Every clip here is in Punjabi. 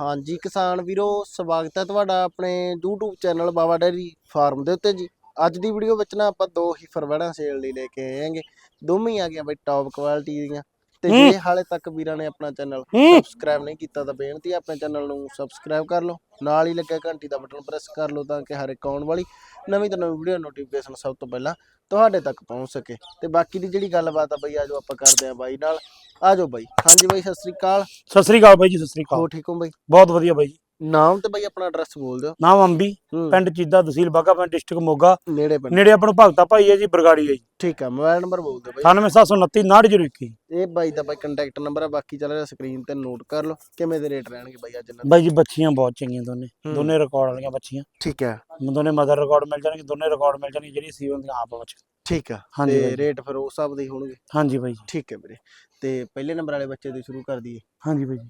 ਹਾਂਜੀ, ਕਿਸਾਨ ਵੀਰੋ, ਸਵਾਗਤ ਹੈ ਤੁਹਾਡਾ ਆਪਣੇ YouTube channel Baba dairy farm ਦੇ ਉੱਤੇ ਜੀ। ਅੱਜ ਦੀ ਵੀਡੀਓ ਵਿੱਚ ਨਾ ਆਪਾਂ ਦੋ ਹੀ ਫਰਵੜਾਂ ਸੇਲ ਲਈ ਲੈ ਕੇ ਆਏ ਹਾਂਗੇ। ਦੋਵੇਂ ਆ ਗਈਆਂ ਬਈ ਟੌਪ ਕੁਆਲਿਟੀ ਦੀਆਂ। ਤੇ ਹੂੰ। ਜੇ ਹਾਲੇ ਤੱਕ ਵੀਰਾਂ ਨੇ ਆਪਣਾ ਚੈਨਲ ਹੂੰ। ਸਬਸਕ੍ਰਾਈਬ ਨਹੀਂ ਕੀਤਾ ਤਾਂ ਬੇਨਤੀ ਹੈ ਆਪਣੇ ਚੈਨਲ ਨੂੰ ਸਬਸਕ੍ਰਾਈਬ ਕਰ ਲਓ। ਨਾਲ ਹੀ ਲੱਗਿਆ ਘੰਟੀ ਦਾ ਬਟਨ ਪ੍ਰੈਸ ਕਰ ਲਓ ਤਾਂ ਕਿ ਹਰ ਇੱਕ ਆਉਣ ਵਾਲੀ ਨਵੀਂ ਤੋਂ ਨਵੀਂ ਵੀਡੀਓ ਨੋਟੀਫਿਕੇਸ਼ਨ ਸਭ ਤੋਂ ਪਹਿਲਾਂ ਤੁਹਾਡੇ ਤੱਕ ਪਹੁੰਚ ਸਕੇ। ਤੇ ਬਾਕੀ ਦੀ ਜਿਹੜੀ ਗੱਲਬਾਤ ਆ ਬਈ ਆਜੋ ਆਪਾਂ ਕਰਦੇ ਆ ਬਾਈ ਨਾਲ। ਆਜੋ ਬਾਈ। ਹਾਂਜੀ ਬਾਈ ਸਤਿ ਸ੍ਰੀ ਅਕਾਲ। ਸਤਿ ਸ੍ਰੀ ਅਕਾਲ ਬਾਈ ਜੀ ਸਤਿ ਸ੍ਰੀ ਹੋ ਅਕਾਲ ਠੀਕ ਹੋ ਬਾਈ? ਬਹੁਤ ਵਧੀਆ ਬਾਈ ਜੀ। ਨਾਮ ਤੇ ਬਾਈ ਆਪਣਾ ਐਡਰੈਸ ਬੋਲ ਦਿਓ। ਨਾਮ ਅੰਬੀ ਹੂੰ, ਪਿੰਡ ਚੀਦਾ ਤਹਿਸੀਲ ਬਾਗਾ ਪਿੰਡ ਡਿਸਟ੍ਰਿਕਟ ਮੋਗਾ। ਨੇੜੇ ਪਿੰਡ। ਨੇੜੇ ਆਪਾਂ ਨੂੰ ਭਗਤਾ ਭਾਈ ਹੈ ਜੀ ਬਰਗਾੜੀ ਹੈ ਜੀ। ਠੀਕ ਆ ਮੋਬਾਈਲ ਨੰਬਰ ਬੋਲ ਦਿਓ ਬਾਈ। 98729 90021 ਇਹ ਬਾਈ ਦਾ ਬਾਈ ਕੰਟੈਕਟ ਨੰਬਰ ਆ ਬਾਕੀ ਚੱਲ ਰਿਹਾ ਸਕਰੀਨ ਤੇ ਨੋਟ ਕਰ ਲਓ ਕਿਵੇਂ ਦੇ ਰੇਟ ਰਹਿਣਗੇ ਬਾਈ ਅੱਜ ਇਹਨਾਂ ਦੇ। ਬਾਈ ਜੀ ਬੱਚੀਆਂ ਬਹੁਤ ਚੰਗੀਆਂ ਦੋਨੇ। ਹੂੰ। ਦੋਨੇ ਰਿਕਾਰਡ ਵਾਲੀਆਂ ਬੱਚੀਆਂ। ਠੀਕ ਹੈ ਦੋਨੇ ਮਦਰ ਰਿਕਾਰਡ ਮਿਲ ਜਾਣਗੇ ਦੋਨੇ ਰਿਕਾਰਡ ਮਿਲ ਜਾਣਗੇ ਜਿਹੜੀ ਸੀਵਨ ਦੀਆਂ ਆਪ ਬੱਚ ਠੀਕ ਆ ਹਾਂਜੀ ਤੇ ਬਾਈ ਜੀ। ਰੇਟ ਫਿਰ ਉਸ ਹਿਸਾਬ ਦੇ ਹੀ ਹੋਣਗੇ। ਹਾਂਜੀ ਬਾਈ ਜੀ। ਠੀਕ ਹੈ ਵੀਰੇ ਤੇ ਪਹਿਲੇ ਨੰਬਰ ਵਾਲੇ ਬੱਚੇ ਤੋਂ ਸ਼ੁਰੂ ਕਰ ਦਈਏ। ਹਾਂਜੀ ਬਾਈ ਜੀ।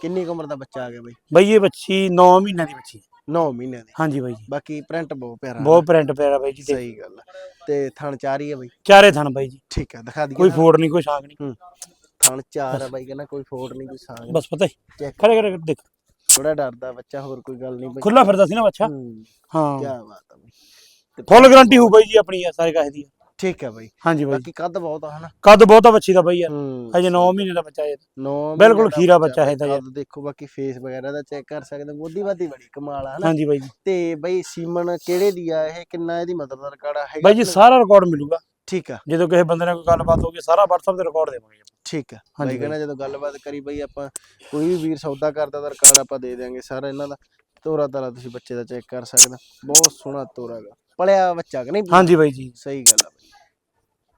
ਕਿੰਨੀ ਕੁ ਉਮਰ ਦਾ ਬੱਚਾ ਆ ਗਿਆ ਬਾਈ? ਬਾਈ ਇਹ ਬੱਚੀ 9 ਮਹੀਨਿਆਂ ਦੀ ਬੱਚੀ ਹੈ। 9 ਮਹੀਨਿਆਂ ਦੀ। ਹਾਂਜੀ ਬਾਈ। ਜੀ ਬਾਕੀ ਪ੍ਰਿੰਟ ਬਹੁਤ ਪਿਆਰਾ ਬਹੁਤ ਪ੍ਰਿੰਟ ਪਿਆਰਾ ਬਾਈ ਜੀ ਤੇ। ਸਹੀ ਗੱਲ ਆ। ਤੇ ਥਣ ਚਾਰ ਹੀ ਆ ਬਾਈ? ਚਾਰੇ ਥਣ ਬਾਈ ਜੀ। ਠੀਕ ਆ ਦਿਖਾ ਦਈਏ ਕੋਈ। ਫੋੜ ਨਹੀਂ ਕੋਈ ਸ਼ਾਂਕ ਨਹੀਂ। ਥਣ ਚਾਰ ਆ ਬਾਈ ਕਹਿੰਦਾ ਕੋਈ ਫੋਟ ਨਹੀਂ ਕੋਈ ਸਾਂਗ ਬਸ ਪਤਾ ਹੀ। ਖੜੇ ਖੜੇ ਦੇਖ। ਥੋੜਾ ਡਰਦਾ ਬੱਚਾ ਹੋਰ ਕੋਈ ਗੱਲ ਨਹੀਂ ਬਾਈ। ਖੁੱਲਾ ਫਿਰਦਾ ਸੀ ਨਾ ਬੱਚਾ। ਹੂੰ। ਕੀ ਹਾਂ ਬਾਤ ਆ ਬਾਈ। ਤੇ ਫੁੱਲ ਗਾਰੰਟੀ ਹੋ ਬਾਈ ਜੀ ਆਪਣੀ ਸਾਰੇ ਕਾਹੇ ਦੀ। ਠੀਕ ਹੈ ਬਾਈ। ਹਾਂਜੀ ਬਾਈ। ਬਾਕੀ ਕੱਦ ਬਹੁਤ ਆ ਹਨਾ? ਕੱਦ ਬਹੁਤਾ ਬੱਚੀ ਦਾ ਬਾਈ ਯਾਰ। ਹੂੰ ਹਜੇ 9 ਮਹੀਨੇ ਦਾ ਬੱਚਾ ਹੈ ਨੌ ਬਿਲਕੁਲ ਖੀਰਾ ਬੱਚਾ ਹੈ ਤਾਂ ਯਾਰ। ਦੇਖੋ ਬਾਕੀ ਫੇਸ ਵਗੈਰਾ ਦਾ ਚੈੱਕ ਕਰ ਸਕਦੇ ਹੋ। ਗੋਦੀ ਬਾਦੀ ਬੜੀ ਕਮਾਲ ਆ ਹਨਾ? ਹਾਂਜੀ ਬਾਈ। ਜੀ ਤੇ ਬਈ ਸੀਮਨ ਕਿਹੜੇ ਦੀ ਆ ਇਹ? ਕਿੰਨਾ ਇਹਦੀ ਮਦਰ ਦਾ ਰਿਕਾਰਡ ਆ? ਹੈਗਾ ਬਾਈ ਜੀ? ਸਾਰਾ ਰਿਕਾਰਡ ਮਿਲੂਗਾ। ਠੀਕ ਆ। ਜਦੋਂ ਕਿਸੇ ਬੰਦੇ ਨਾਲ ਕੋਈ ਗੱਲਬਾਤ ਹੋਊਗੀ ਸਾਰਾ WhatsApp ਤੇ ਰਿਕਾਰਡ ਦੇਵਾਂਗੇ। ਠੀਕ ਆ। ਹਾਂਜੀ ਬਾਈ। ਕਹਿੰਦਾ ਜਦੋਂ ਗੱਲਬਾਤ ਕਰੀ ਬਈ ਆਪਾਂ ਕੋਈ ਵੀ ਵੀਰ ਸੌਦਾ ਕਰਦਾ ਤਾਂ ਰਿਕਾਰਡ ਆਪਾਂ ਦੇ ਦਿਆਂਗੇ ਸਾਰਾ ਇਹਨਾਂ ਦਾ। ਤੋਰਾ ਤਾਰਾ ਤੁਸੀਂ ਬੱਚੇ ਦਾ ਚੈੱਕ ਕਰ ਸਕਦੇ। ਬਹੁਤ ਸੋਹਣਾ ਤੋਰਾ ਗਾ ਪਲਿਆ ਬੱਚਾ ਕਿ ਨਹੀਂ? ਹਾਂਜੀ ਬਾਈ ਜੀ। ਸਹੀ ਗੱਲ ਆ।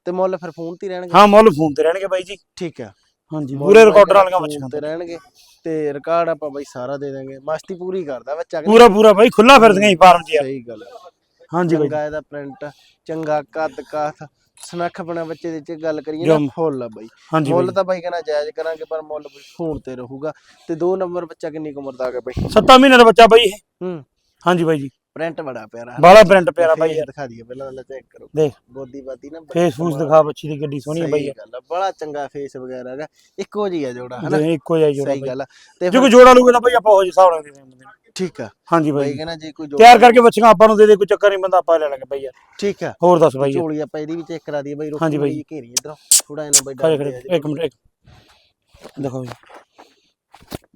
ਤੇ ਮੁੱਲ ਫਿਰ ਫੋਨ ਤੇ ਹੀ ਰਹਿਣਗੇ। ਹਾਂ ਮੁੱਲ ਫੋਨ ਤੇ ਰਹਿਣਗੇ ਬਾਈ ਜੀ। ਠੀਕ ਆ। ਹਾਂਜੀ ਪੂਰੇ ਰਿਕਾਰਡਰ ਵਾਲੀਆਂ ਬੱਚੀਆਂ ਤੇ ਰਹਿਣਗੇ। ਤੇ ਰਿਕਾਰਡ ਆਪਾਂ ਬਈ ਸਾਰਾ ਦੇ ਦਾਂਗੇ ਮਸਤੀ ਪੂਰੀ ਕਰਦਾ ਬੱਚਾ? ਪੂਰਾ ਪੂਰਾ ਬਾਈ ਖੁੱਲਾ ਫਿਰਦੀਆਂ ਹੀ ਫਾਰਮ 'ਚ ਯਾਰ ਸਹੀ ਗੱਲ ਆ। ਹਾਂਜੀ ਬਾਈ। ਚੰਗਾ ਇਹਦਾ ਪ੍ਰਿੰਟ ਚੰਗਾ ਕੱਦ ਕਾਥ ਸਨੱਖ ਬਣਾ ਬੱਚੇ ਦੇ ਚ ਗੱਲ ਕਰੀਏ ਜਮ। ਨਾ ਫੁੱਲ ਆ ਬਾਈ। ਹਾਂਜੀ ਮੁੱਲ ਤਾਂ ਬਾਈ ਕਹਿੰਦਾ ਜਾਇਜ਼ ਕਰਾਂਗੇ ਪਰ ਮੁੱਲ ਬਈ ਫੋਨ ਤੇ ਰਹੂਗਾ। ਤੇ ਦੋ ਨੰਬਰ ਬੱਚਾ ਕਿੰਨੀ ਕੁ ਉਮਰ ਦਾ ਹੈਗਾ ਬਾਈ? 7 ਮਹੀਨੇ ਦਾ ਬੱਚਾ ਬਾਈ ਇਹ। ਹੂੰ। ਹਾਂਜੀ ਬਾਈ ਜੀ। ਪ੍ਰਿੰਟ ਬੜਾ ਪਿਆਰਾ ਬਾਲਾ ਪ੍ਰਿੰਟ ਪਿਆਰਾ ਬਾਈ ਯਾਰ। ਦਿਖਾ ਦਈਏ ਪਹਿਲਾਂ ਤਾਂ ਚੈੱਕ ਕਰੋ। ਦੇਖ। ਬੋਦੀ ਬਾਦੀ ਨਾ ਬੜੀ ਫੇਸ ਫੂਸ। ਦਿਖਾ ਬੱਚੀ ਦੀ ਗੱਡੀ ਸੋਹਣੀ ਹੈ ਬਾਈ ਸਹੀ ਯਾਰ। ਬੜਾ ਚੰਗਾ ਫੇਸ ਵਗੈਰਾ ਹੈਗਾ। ਇੱਕੋ ਜਿਹੀ ਜੋੜਾ ਹਨਾ? ਇੱਕੋ ਜਿਹਾ ਜੋੜਾ ਸਹੀ ਗੱਲ ਤੇ ਜੇ ਕੋਈ ਜੋੜਾ ਲੂਗਾ ਤਾਂ ਬਾਈ ਆਪਾਂ ਉਹ ਜਿਹੇ ਹਿਸਾਬ ਨਾਲ ਦੇ ਨੂੰ। ਠੀਕ ਆ। ਹਾਂਜੀ ਬਾਈ। ਕਹਿੰਦਾ ਜੇ ਕੋਈ ਜੋੜਾ ਤਿਆਰ ਕਰਕੇ ਬੱਚੀਆਂ ਆਪਾਂ ਨੂੰ ਦੇ ਦੇ ਕੋਈ ਚੱਕਰ ਨਹੀਂ ਬੰਦਾ ਆਪਾਂ ਲੈ ਲਾਂਗੇ ਬਾਈ ਯਾਰ। ਠੀਕ ਆ। ਹੋਰ ਦੱਸ ਬਾਈ ਝੋਲੀ ਆਪਾਂ ਇਹਦੀ ਵੀ ਚੈੱਕ ਕਰਾ ਦਈਏ ਬਾਈ। ਰੋਕੀ ਘੇਰੀ ਇਧਰੋਂ। ਥੋੜਾ ਇਹਨਾਂ ਬਾਈ। ਇੱਕ ਮਿੰਟ ਇੱਕ ਦੇਖੋ ਜੀ।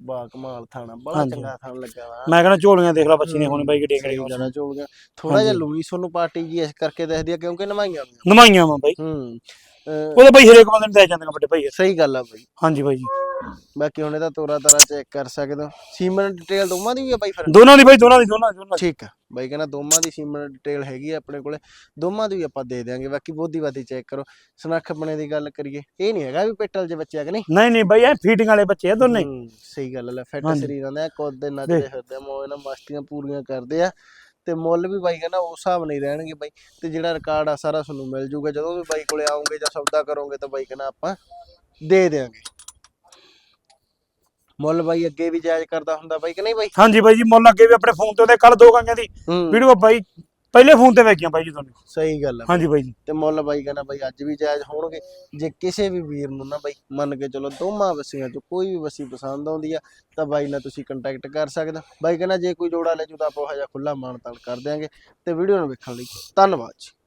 ਬਾ ਕਮਾਲ ਥਾਣਾ ਬੜਾ ਹਾਂਜੀ। ਚੰਗਾ ਥਾਣ ਲੱਗਾ ਵਾ। ਮੈਂ ਕਹਿੰਦਾ ਝੋਲੀਆਂ ਦੇਖ ਲੈ ਬੱਚੀ ਨੇ ਹੁਣ ਬਾਈ ਗੱਡੀਆਂ ਸਹੀ ਕਿਹੜੀਆਂ ਗੱਲ ਆ ਝੋਲ ਗਿਆ ਥੋੜਾ ਜਿਹਾ ਹਾਂਜੀ। ਲੂਈ ਸੋਨੂੰ ਪਾਰਟੀ ਜੀ ਇਸ ਕਰਕੇ ਦੱਸਦੀ ਆ ਕਿਉਂਕਿ ਨਵਾਈਆਂ ਨਮਾਈਆਂ ਵਾ ਬਾਈ। ਹੂੰ। ਅਹ ਬਾਈ ਹਰੇਕ ਬੰਦੇ ਨੂੰ ਦੇ ਜਾਂਦੇ ਵੱਡੇ ਭਾਈ। ਸਹੀ ਗੱਲ ਆ ਬਾਈ। ਹਾਂਜੀ ਬਾਈ ਜੀ। ਬਾਕੀ ਹੁਣ ਇਹਦਾ ਤੋਰਾ ਤਾਰਾ ਚੈੱਕ ਕਰ ਸਕਦੇ ਹੋ। ਸੀਮਨ ਡਿਟੇਲ ਦੋਵਾਂ ਦੀ ਵੀ ਆ ਬਾਈ ਫਿਰ? ਦੋਨਾਂ ਦੀ ਬਾਈ ਦੋਨਾਂ ਦੀ ਦੋਨਾਂ ਦੀ ਦੋਨਾਂ ਠੀਕ ਆ। ਬਾਈ ਕਹਿੰਦਾ ਦੋਵਾਂ ਦੀ ਸੀਮਨ ਡਿਟੇਲ ਹੈਗੀ ਆ ਆਪਣੇ ਕੋਲੇ। ਦੋਵਾਂ ਦੀ ਵੀ ਆਪਾਂ ਦੇ ਦਿਆਂਗੇ ਬਾਕੀ ਬੋਧੀ ਬਾਦੀ ਚੈੱਕ ਕਰੋ। ਸਨੱਖ ਬਣੇ ਦੀ ਗੱਲ ਕਰੀਏ। ਇਹ ਨਹੀਂ ਹੈਗਾ ਵੀ ਪੇਟਲ ਚ ਬੱਚੇ ਆ ਕਿ ਨਹੀਂ? ਨਹੀਂ ਨਹੀਂ ਬਾਈ ਇਹ ਫੀਟਿੰਗ ਵਾਲੇ ਬੱਚੇ ਆ ਦੋਨੇ। ਸਹੀ ਗੱਲ ਹੈ ਫਿੱਟ। ਸਰੀਰਾਂ ਦਾ ਕੁੱਦ ਦੇ ਨੱਚਦੇ ਫਿਰਦੇ ਮੋਏ ਨਾਲ ਮਸਤੀਆਂ ਪੂਰੀਆਂ ਕਰਦੇ ਆ। ਤੇ ਮੁੱਲ ਵੀ ਬਾਈ ਕਹਿੰਦਾ ਉਸ ਹਿਸਾਬ ਨਹੀਂ ਰਹਿਣਗੇ ਬਾਈ। ਤੇ ਜਿਹੜਾ ਰਿਕਾਰਡ ਆ ਸਾਰਾ ਤੁਹਾਨੂੰ ਮਿਲ ਜੂਗਾ। ਜਦੋਂ ਵੀ ਬਾਈ ਕੋਲੇ ਆਉਂਗੇ ਜਾਂ ਸੌਦਾ ਕਰੋਗੇ ਤਾਂ ਬਾਈ ਕਹਿੰਦਾ ਆਪਾਂ ਦੇ ਦੇਾਂਗੇ ਮੁੱਲ ਬਾਈ ਅੱਗੇ ਵੀ ਜਾਇਜ਼ ਕਰਦਾ ਹੁੰਦਾ ਬਾਈ ਕਿ ਨਹੀਂ ਬਾਈ? ਹਾਂਜੀ ਬਾਈ ਜੀ ਮੁੱਲ ਅੱਗੇ ਵੀ ਆਪਣੇ ਫੋਨ ਤੇ ਉਹਦੇ ਕੱਲ ਦੋ ਗਾਂਗਾਂ ਦੀ। ਹੂੰ। ਵੀਡੀਓ ਬਾਈ ਪਹਿਲੇ ਫੋਨ ਤੇ ਵੇਖੀਆਂ ਬਾਈ ਜੀ ਤੁਹਾਨੂੰ। ਸਹੀ ਗੱਲ ਹੈ ਹਾਂਜੀ ਬਾਈ ਜੀ। ਤੇ ਮੁੱਲ ਬਾਈ ਕਹਿੰਦਾ ਬਾਈ ਅੱਜ ਵੀ ਜਾਇਜ਼ ਹੋਣਗੇ। ਜੇ ਕਿਸੇ ਵੀ ਵੀਰ ਨੂੰ ਨਾ ਬਾਈ ਮੰਨ ਕੇ ਚਲੋ ਦੋਵਾਂ ਵਸੀਆਂ ਚੋਂ ਕੋਈ ਵੀ ਵਸੀ ਪਸੰਦ ਆਉਂਦੀ ਆ ਤਾਂ ਬਾਈ ਨਾਲ ਤੁਸੀਂ ਕੰਟੈਕਟ ਕਰ ਸਕਦੇ ਹੋ। ਬਾਈ ਕਹਿੰਦਾ ਜੇ ਕੋਈ ਜੋੜਾ ਲੈ ਜੂ ਤਾਂ ਆਪਾਂ ਉਹ ਜਿਹਾ ਖੁੱਲਾ ਮਾਨਤਾਨ ਕਰ ਦਿਆਂਗੇ। ਤੇ ਵੀਡੀਓ ਨੂੰ ਵੇਖਣ ਲਈ ਧੰਨਵਾਦ ਜੀ।